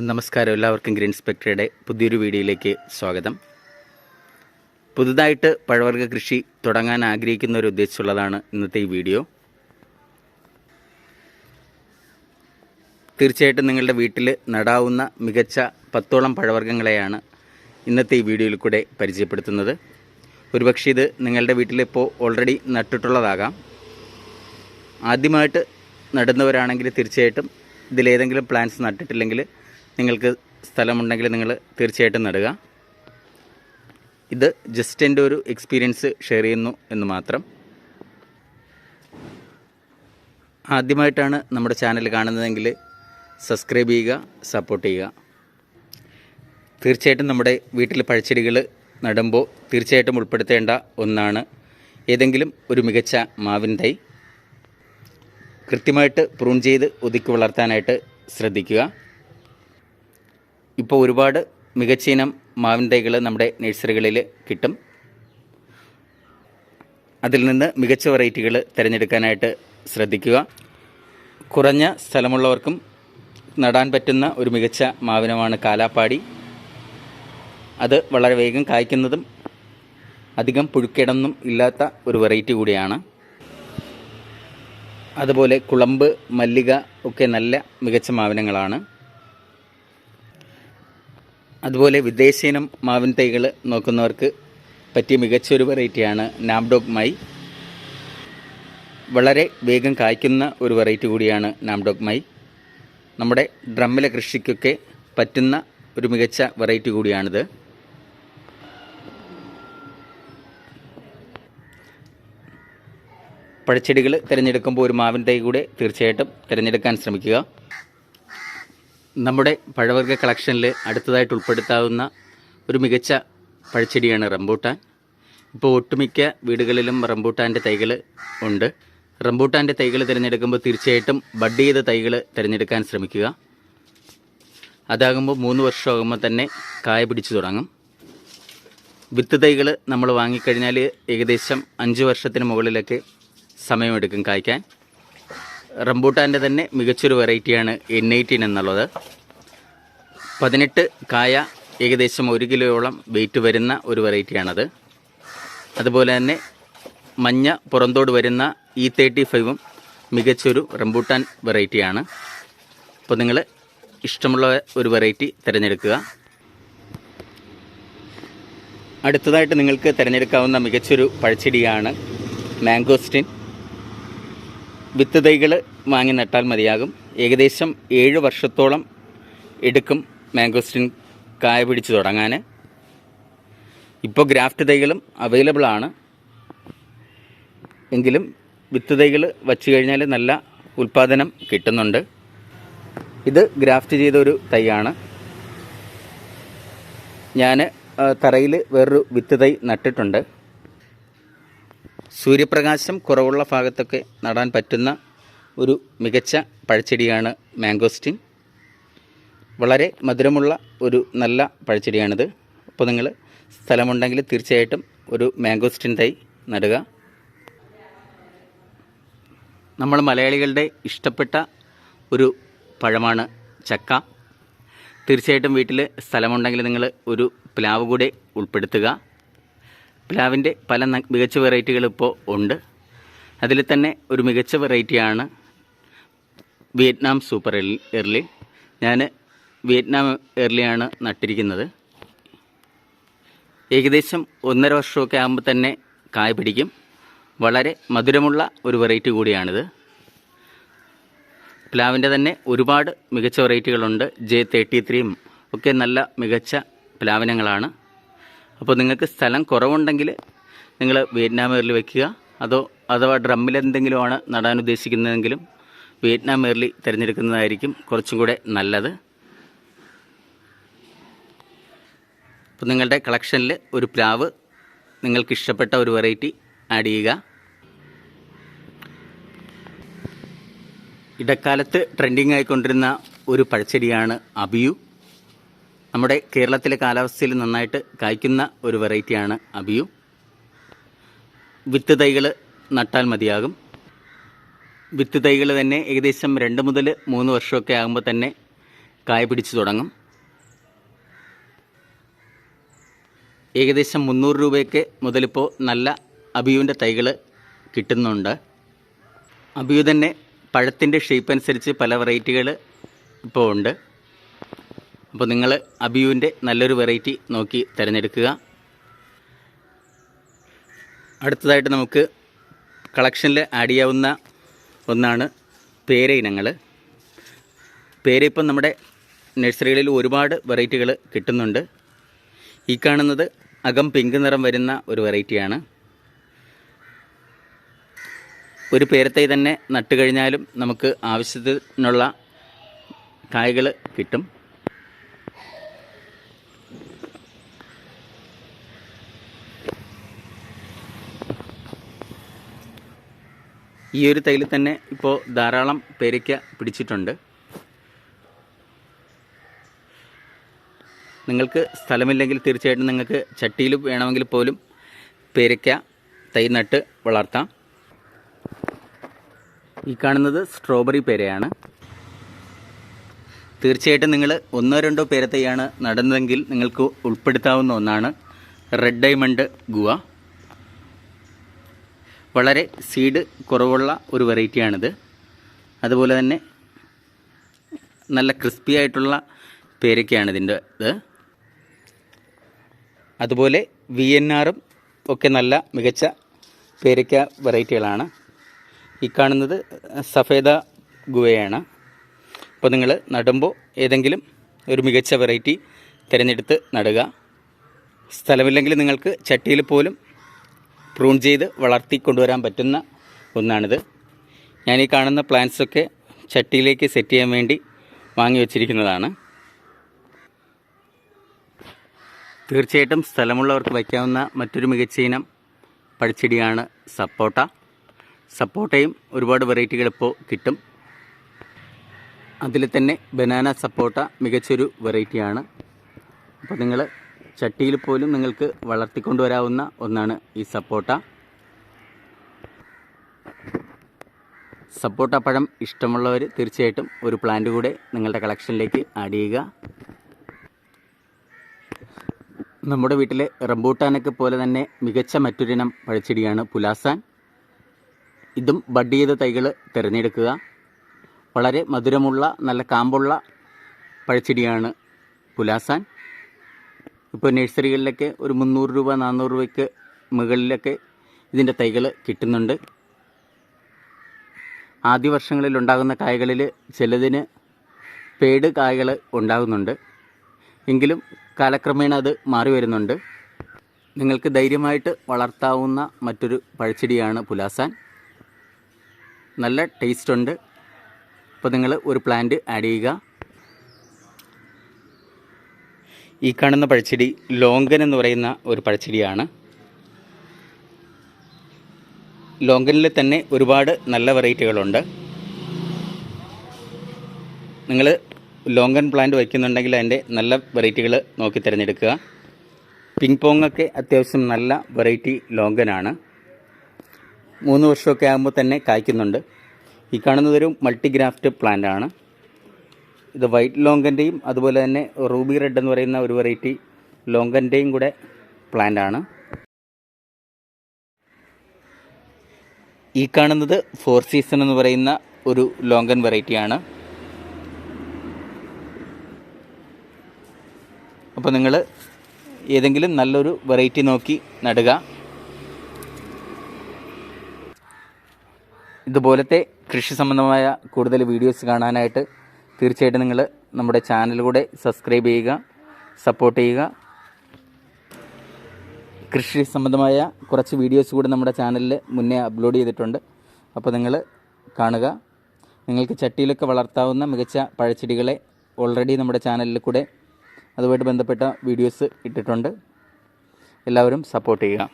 നമസ്കാരം. എല്ലാവർക്കും ഗ്രീൻ സ്പെക്ടറുടെ പുതിയൊരു വീഡിയോയിലേക്ക് സ്വാഗതം. പുതുതായിട്ട് പഴവർഗ കൃഷി തുടങ്ങാൻ ആഗ്രഹിക്കുന്ന ഒരു ഉദ്ദേശിച്ചുള്ളതാണ് ഇന്നത്തെ ഈ വീഡിയോ. തീർച്ചയായിട്ടും നിങ്ങളുടെ വീട്ടിൽ നടാവുന്ന മികച്ച പത്തോളം പഴവർഗങ്ങളെയാണ് ഇന്നത്തെ ഈ വീഡിയോയിൽ കൂടെ പരിചയപ്പെടുത്തുന്നത്. ഒരുപക്ഷെ ഇത് നിങ്ങളുടെ വീട്ടിലിപ്പോൾ ഓൾറെഡി നട്ടിട്ടുള്ളതാകാം. ആദ്യമായിട്ട് നടുന്നവരാണെങ്കിൽ തീർച്ചയായിട്ടും ഇതിലേതെങ്കിലും പ്ലാന്റ്സ് നട്ടിട്ടില്ലെങ്കിൽ നിങ്ങൾക്ക് സ്ഥലമുണ്ടെങ്കിൽ നിങ്ങൾ തീർച്ചയായിട്ടും നടുക. ഇത് ജസ്റ്റ് എന്റെ ഒരു എക്സ്പീരിയൻസ് ഷെയർ ചെയ്യുന്നു എന്ന് മാത്രം. ആദ്യമായിട്ടാണ് നമ്മുടെ ചാനൽ കാണുന്നതെങ്കിൽ സബ്സ്ക്രൈബ് ചെയ്യുക സപ്പോർട്ട് ചെയ്യുക. തീർച്ചയായിട്ടും നമ്മുടെ വീട്ടിൽ പഴച്ചെടികൾ നടുമ്പോൾ തീർച്ചയായിട്ടും ഉൾപ്പെടുത്തേണ്ട ഒന്നാണ് ഏതെങ്കിലും ഒരു മികച്ച മാവിൻ തൈ. കൃത്യമായിട്ട് പ്രൂൺ ചെയ്ത് ഒതുക്കി വളർത്താനായിട്ട് ശ്രദ്ധിക്കുക. ഇപ്പോൾ ഒരുപാട് മികച്ച ഇനം മാവിൻ തൈകൾ നമ്മുടെ നഴ്സറികളിൽ കിട്ടും. അതിൽ നിന്ന് മികച്ച വെറൈറ്റികൾ തിരഞ്ഞെടുക്കാനായിട്ട് ശ്രദ്ധിക്കുക. കുറഞ്ഞ സ്ഥലമുള്ളവർക്കും നടാൻ പറ്റുന്ന ഒരു മികച്ച മാവിനമാണ് കാലാപ്പാടി. അത് വളരെ വേഗം കായ്ക്കുന്നതും അധികം പുഴുക്കിടൊന്നും ഇല്ലാത്ത ഒരു വെറൈറ്റി കൂടിയാണ്. അതുപോലെ കുളമ്പ് മല്ലിക ഒക്കെ നല്ല മികച്ച മാവിനങ്ങളാണ്. അതുപോലെ വിദേശീനം മാവിൻ തൈകൾ നോക്കുന്നവർക്ക് പറ്റിയ മികച്ചൊരു വെറൈറ്റിയാണ് നാംഡോഗ് മൈ. വളരെ വേഗം കായ്ക്കുന്ന ഒരു വെറൈറ്റി കൂടിയാണ് നാംഡോഗ് മൈ. നമ്മുടെ ഡ്രമ്മിലെ കൃഷിക്കൊക്കെ പറ്റുന്ന ഒരു മികച്ച വെറൈറ്റി കൂടിയാണിത്. പഴച്ചെടികൾ തിരഞ്ഞെടുക്കുമ്പോൾ ഒരു മാവിൻ തൈ കൂടെ തീർച്ചയായിട്ടും തിരഞ്ഞെടുക്കാൻ ശ്രമിക്കുക. നമ്മുടെ പഴവർഗ കളക്ഷനിൽ അടുത്തതായിട്ട് ഉൾപ്പെടുത്താവുന്ന ഒരു മികച്ച പഴച്ചെടിയാണ് റംബൂട്ടാൻ. ഇപ്പോൾ ഒട്ടുമിക്ക വീടുകളിലും റംബൂട്ടാന്റെ തൈകൾ ഉണ്ട്. റംബൂട്ടാന്റെ തൈകൾ തിരഞ്ഞെടുക്കുമ്പോൾ തീർച്ചയായിട്ടും ബഡ് ചെയ്ത തൈകൾ തിരഞ്ഞെടുക്കാൻ ശ്രമിക്കുക. അതാകുമ്പോൾ മൂന്ന് വർഷമാകുമ്പോൾ തന്നെ കായ പിടിച്ചു തുടങ്ങും. വിത്ത് തൈകൾ നമ്മൾ വാങ്ങിക്കഴിഞ്ഞാൽ ഏകദേശം അഞ്ച് വർഷത്തിന് മുകളിലൊക്കെ സമയമെടുക്കും കായ്ക്കാൻ. റംബൂട്ടാന്റെ തന്നെ മികച്ചൊരു വെറൈറ്റിയാണ് എൻ എയ്റ്റീൻ എന്നുള്ളത്. പതിനെട്ട് കായ ഏകദേശം ഒരു കിലോയോളം വെയിറ്റ് വരുന്ന ഒരു വെറൈറ്റിയാണത്. അതുപോലെ തന്നെ മഞ്ഞ പുറന്തോട് വരുന്ന ഇ തേർട്ടി ഫൈവും മികച്ചൊരു റംബൂട്ടാൻ വെറൈറ്റിയാണ്. അപ്പോൾ നിങ്ങൾ ഇഷ്ടമുള്ള ഒരു വെറൈറ്റി തിരഞ്ഞെടുക്കുക. അടുത്തതായിട്ട് നിങ്ങൾക്ക് തിരഞ്ഞെടുക്കാവുന്ന മികച്ചൊരു പഴച്ചെടിയാണ് മാംഗോസ്റ്റിൻ. വിത്ത് തൈകൾ വാങ്ങി നട്ടാൽ മതിയാകും. ഏകദേശം ഏഴ് വർഷത്തോളം എടുക്കും മാംഗോസ്റ്റിൻ കായ പിടിച്ചു തുടങ്ങാൻ ഇപ്പോൾ ഗ്രാഫ്റ്റ് തൈകളും അവൈലബിൾ ആണ്. എങ്കിലും വിത്ത് തൈകൾ വച്ചു കഴിഞ്ഞാൽ നല്ല ഉൽപ്പാദനം കിട്ടുന്നുണ്ട്. ഇത് ഗ്രാഫ്റ്റ് ചെയ്ത ഒരു തൈയാണ്. ഞാൻ തറയിൽ വേറൊരു വിത്ത് തൈ നട്ടിട്ടുണ്ട്. സൂര്യപ്രകാശം കുറവുള്ള ഭാഗത്തൊക്കെ നടാൻ പറ്റുന്ന ഒരു മികച്ച പഴച്ചെടിയാണ് മാംഗോസ്റ്റിൻ വളരെ മധുരമുള്ള ഒരു നല്ല പഴച്ചെടിയാണിത്. അപ്പോൾ നിങ്ങൾ സ്ഥലമുണ്ടെങ്കിൽ തീർച്ചയായിട്ടും ഒരു മാംഗോസ്റ്റിൻ തൈ നടുക. നമ്മൾ മലയാളികളുടെ ഇഷ്ടപ്പെട്ട ഒരു പഴമാണ് ചക്ക. തീർച്ചയായിട്ടും വീട്ടിൽ സ്ഥലമുണ്ടെങ്കിൽ നിങ്ങൾ ഒരു പ്ലാവ് കൂടെ ഉൾപ്പെടുത്തുക. പ്ലാവിന്റെ പല മികച്ച വെറൈറ്റികൾ ഇപ്പോൾ ഉണ്ട്. അതിൽ തന്നെ ഒരു മികച്ച വെറൈറ്റിയാണ് വിയറ്റ്നാം സൂപ്പർ എർലി. ഞാൻ വിയറ്റ്നാം എർലിയാണ് നട്ടിരിക്കുന്നത്. ഏകദേശം ഒന്നര വർഷമൊക്കെ ആകുമ്പോൾ തന്നെ കായ പിടിക്കും. വളരെ മധുരമുള്ള ഒരു വെറൈറ്റി കൂടിയാണിത്. പ്ലാവിന്റെ തന്നെ ഒരുപാട് മികച്ച വെറൈറ്റികളുണ്ട് ജെ തേർട്ടി ത്രീയും ഒക്കെ നല്ല മികച്ച പ്ലാവനങ്ങളാണ്. അപ്പോൾ നിങ്ങൾക്ക് സ്ഥലം കുറവുണ്ടെങ്കിൽ നിങ്ങൾ വിയറ്റ്നാം എയറിൽ വെക്കുക. അതോ അഥവാ ഡ്രമ്മിൽ എന്തെങ്കിലുമാണ് നടാൻ ഉദ്ദേശിക്കുന്നതെങ്കിലും വിയറ്റ്നാം എയർലി തിരഞ്ഞെടുക്കുന്നതായിരിക്കും കുറച്ചും കൂടെ നല്ലത്. അപ്പോൾ നിങ്ങളുടെ കളക്ഷനിൽ ഒരു പ്ലാവ് നിങ്ങൾക്ക് ഇഷ്ടപ്പെട്ട ഒരു വെറൈറ്റി ആഡ് ചെയ്യുക. ഇടക്കാലത്ത് ട്രെൻഡിങ് ആയിക്കൊണ്ടിരുന്ന ഒരു പഴച്ചെടിയാണ് അബിയു. നമ്മുടെ കേരളത്തിലെ കാലാവസ്ഥയിൽ നന്നായിട്ട് കായ്ക്കുന്ന ഒരു വെറൈറ്റിയാണ് അബിയു. വിത്ത് തൈകൾ നട്ടാൽ മതിയാകും. വിത്ത് തൈകൾ തന്നെ ഏകദേശം രണ്ട് മുതൽ മൂന്ന് വർഷമൊക്കെ ആകുമ്പോൾ തന്നെ കായ പിടിച്ചു തുടങ്ങും. ഏകദേശം മുന്നൂറ് രൂപയൊക്കെ മുതലിപ്പോൾ നല്ല അബിയുവിന്റെ തൈകൾ കിട്ടുന്നുണ്ട്. അബിയു തന്നെ പഴത്തിന്റെ ഷേപ്പ് അനുസരിച്ച് പല വെറൈറ്റികൾ ഇപ്പോൾ ഉണ്ട്. അപ്പോൾ നിങ്ങൾ അബിയുവിന്റെ നല്ലൊരു വെറൈറ്റി നോക്കി തിരഞ്ഞെടുക്കുക. അടുത്തതായിട്ട് നമുക്ക് കളക്ഷനിൽ ആഡ് ചെയ്യാവുന്ന ഒന്നാണ് പേര ഇനങ്ങൾ. പേര ഇപ്പം നമ്മുടെ നഴ്സറികളിൽ ഒരുപാട് വെറൈറ്റികൾ കിട്ടുന്നുണ്ട്. ഈ കാണുന്നത് അകം പിങ്ക് നിറം വരുന്ന ഒരു വെറൈറ്റിയാണ്. ഒരു പേരത്തൈ തന്നെ നട്ടുകഴിഞ്ഞാലും നമുക്ക് ആവശ്യത്തിനുള്ള കായ്കൾ കിട്ടും. ഈ ഒരു തൈയിൽ തന്നെ ഇപ്പോൾ ധാരാളം പേരയ്ക്ക പിടിച്ചിട്ടുണ്ട്. നിങ്ങൾക്ക് സ്ഥലമില്ലെങ്കിൽ തീർച്ചയായിട്ടും നിങ്ങൾക്ക് ചട്ടിയിൽ വേണമെങ്കിൽ പോലും പേരയ്ക്ക തൈ നട്ട് വളർത്താം. ഈ കാണുന്നത് സ്ട്രോബെറി പേരയാണ്. തീർച്ചയായിട്ടും നിങ്ങൾ ഒന്നോ രണ്ടോ പേരത്തൈയാണ് നടന്നതെങ്കിൽ നിങ്ങൾക്ക് ഉൾപ്പെടുത്താവുന്ന ഒന്നാണ്. Red diamond guava. വളരെ സീഡ് കുറവുള്ള ഒരു വെറൈറ്റിയാണിത് അതുപോലെ തന്നെ നല്ല ക്രിസ്പി ആയിട്ടുള്ള പേരയ്ക്കാണ് ഇതിന്റെ ഇത്. അതുപോലെ വി എൻ ആറും ഒക്കെ നല്ല മികച്ച പേരക്ക വെറൈറ്റികളാണ് ഈ കാണുന്നത് സഫേദ ഗുവയാണ് അപ്പോൾ നിങ്ങൾ നടുമ്പോൾ ഏതെങ്കിലും ഒരു മികച്ച വെറൈറ്റി തിരഞ്ഞെടുത്ത് നടുക. സ്ഥലമില്ലെങ്കിൽ നിങ്ങൾക്ക് ചട്ടിയിൽ പോലും പ്രൂൺ ചെയ്ത് വളർത്തി കൊണ്ടുവരാൻ പറ്റുന്ന ഒന്നാണിത്. ഞാൻ ഈ കാണുന്ന പ്ലാന്റ്സൊക്കെ ചട്ടിയിലേക്ക് സെറ്റ് ചെയ്യാൻ വേണ്ടി വാങ്ങി വച്ചിരിക്കുന്നതാണ്. തീർച്ചയായിട്ടും സ്ഥലമുള്ളവർക്ക് വയ്ക്കാവുന്ന മറ്റൊരു മികച്ച ഇനം പഴച്ചെടിയാണ് സപ്പോട്ട. സപ്പോട്ടയും ഒരുപാട് വെറൈറ്റികൾ ഇപ്പോൾ കിട്ടും. അതിൽ തന്നെ ബനാന സപ്പോട്ട മികച്ചൊരു വെറൈറ്റിയാണ്. അപ്പോൾ നിങ്ങൾ ചട്ടിയിൽ പോലും നിങ്ങൾക്ക് വളർത്തിക്കൊണ്ടുവരാവുന്ന ഒന്നാണ് ഈ സപ്പോട്ട. സപ്പോട്ട പഴം ഇഷ്ടമുള്ളവർ തീർച്ചയായിട്ടും ഒരു പ്ലാന്റ് കൂടെ നിങ്ങളുടെ കളക്ഷനിലേക്ക് ആഡ് ചെയ്യുക. നമ്മുടെ വീട്ടിലെ റംബൂട്ടാനൊക്കെ പോലെ തന്നെ മികച്ച മറ്റൊരിനം പഴച്ചെടിയാണ് പുലാസാൻ. ഇതും ബഡ് ചെയ്ത തൈകൾ തിരഞ്ഞെടുക്കുക. വളരെ മധുരമുള്ള നല്ല കാമ്പുള്ള പഴച്ചെടിയാണ് പുലാസാൻ. ഇപ്പോൾ നഴ്സറികളിലൊക്കെ ഒരു മുന്നൂറ് രൂപ നാനൂറ് രൂപയ്ക്ക് മുകളിലൊക്കെ ഇതിന്റെ തൈകൾ കിട്ടുന്നുണ്ട്. ആദ്യ വർഷങ്ങളിൽ ഉണ്ടാകുന്ന കായകളിൽ ചിലതിന് പേട് കായകൾ ഉണ്ടാകുന്നുണ്ട്. എങ്കിലും കാലക്രമേണ അത് മാറി വരുന്നുണ്ട്. നിങ്ങൾക്ക് ധൈര്യമായിട്ട് വളർത്താവുന്ന മറ്റൊരു പഴച്ചെടിയാണ് പുലാസാൻ. നല്ല ടേസ്റ്റ് ഉണ്ട്. അപ്പോൾ നിങ്ങൾ ഒരു പ്ലാന്റ് ആഡ് ചെയ്യുക. ഈ കാണുന്ന പഴച്ചെടി ലോങ്കൻ എന്ന് പറയുന്ന ഒരു പഴച്ചെടിയാണ്. ലോങ്കനിൽ തന്നെ ഒരുപാട് നല്ല വെറൈറ്റികളുണ്ട്. നിങ്ങൾ ലോങ്കൻ പ്ലാന്റ് വയ്ക്കുന്നുണ്ടെങ്കിൽ അതിന്റെ നല്ല വെറൈറ്റികൾ നോക്കി തിരഞ്ഞെടുക്കുക. പിങ് പോങ്ങൊക്കെ അത്യാവശ്യം നല്ല വെറൈറ്റി ലോങ്കനാണ്. മൂന്ന് വർഷമൊക്കെ ആകുമ്പോൾ തന്നെ കായ്ക്കുന്നുണ്ട്. ഈ കാണുന്നതൊരു മൾട്ടിഗ്രാഫ്റ്റ് പ്ലാന്റ് ആണ്. ഇത് വൈറ്റ് ലോങ്കന്റെയും അതുപോലെ തന്നെ റൂബി റെഡ് എന്ന് പറയുന്ന ഒരു വെറൈറ്റി ലോങ്കന്റെയും കൂടെ പ്ലാന്റ് ആണ്. ഈ കാണുന്നത് ഫോർ സീസൺ എന്ന് പറയുന്ന ഒരു ലോങ്കൻ വെറൈറ്റിയാണ് അപ്പോൾ നിങ്ങൾ ഏതെങ്കിലും നല്ലൊരു വെറൈറ്റി നോക്കി നടുക. ഇതുപോലത്തെ കൃഷി സംബന്ധമായ കൂടുതൽ വീഡിയോസ് കാണാനായിട്ട് തീർച്ചയായിട്ടും നിങ്ങൾ നമ്മുടെ ചാനൽ കൂടെ സബ്സ്ക്രൈബ് ചെയ്യുക സപ്പോർട്ട് ചെയ്യുക. കൃഷി സംബന്ധമായ കുറച്ച് വീഡിയോസ് കൂടെ നമ്മുടെ ചാനലിൽ മുന്നേ അപ്ലോഡ് ചെയ്തിട്ടുണ്ട്. അപ്പോൾ നിങ്ങൾ കാണുക. നിങ്ങൾക്ക് ചട്ടിയിലൊക്കെ വളർത്താവുന്ന മികച്ച പഴച്ചെടികളെ ഓൾറെഡി നമ്മുടെ ചാനലിൽ കൂടെ അതുമായിട്ട് ബന്ധപ്പെട്ട വീഡിയോസ് ഇട്ടിട്ടുണ്ട്. എല്ലാവരും സപ്പോർട്ട് ചെയ്യുക.